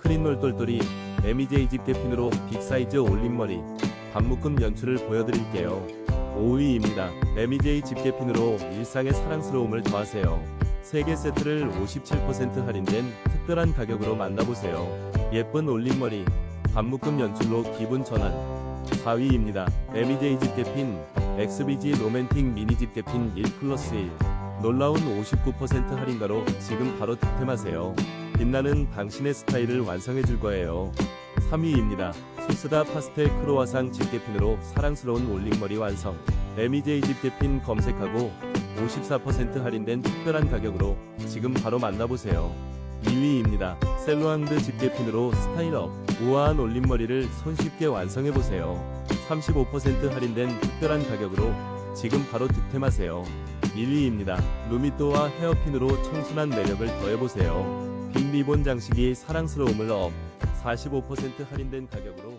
크린롤 똘똘이 에미제이 집게핀으로 빅사이즈 올림머리 반묶음 연출을 보여드릴게요. 5위입니다. 에미제이 집게핀으로 일상의 사랑스러움을 더하세요. 3개 세트를 57% 할인된 특별한 가격으로 만나보세요. 예쁜 올림머리 반묶음 연출로 기분 전환 4위입니다. 에미제이 집게핀 XBG 로맨틱 미니 집게핀 1 플러스 1 놀라운 59% 할인가로 지금 바로 득템하세요. 빛나는 당신의 스타일을 완성해 줄 거예요. 3위입니다. 소스다 파스텔 크로와상 집게핀으로 사랑스러운 올링머리 완성. 에미제이 집게핀 검색하고 54% 할인된 특별한 가격으로 지금 바로 만나보세요. 2위입니다. 셀로앙드 집게핀으로 스타일업. 우아한 올림머리를 손쉽게 완성해보세요. 35% 할인된 특별한 가격으로 지금 바로 득템하세요. 1위입니다. 루미또와 헤어핀으로 청순한 매력을 더해보세요. 빅 리본 장식이 사랑스러움을 업. 45% 할인된 가격으로